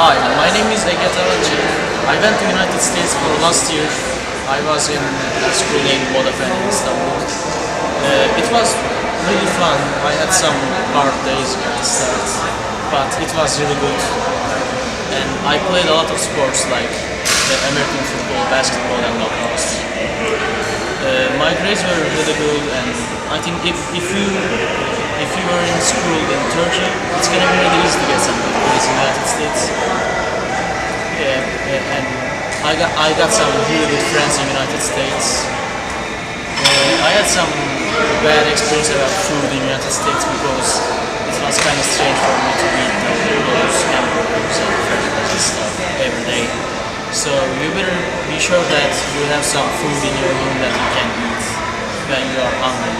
Hi, my name is Ege Taraci. I went to United States for last year. I was in a school in Modafen in Istanbul. Uh, it was really fun. I had some hard days at the start, but it was really good. And I played a lot of sports like American football, basketball, and lacrosse. Uh, my grades were really good, and I think if, if you if you were in school in Turkey, it's gonna be really easy to get some United States. Yeah, and I got I got some really good friends in United States. Uh, I had some bad experience about food in United States because it was kind of strange for me to eat those hamburgers and french stuff every day. So you better be sure that you have some food in your room that you can eat when you are hungry,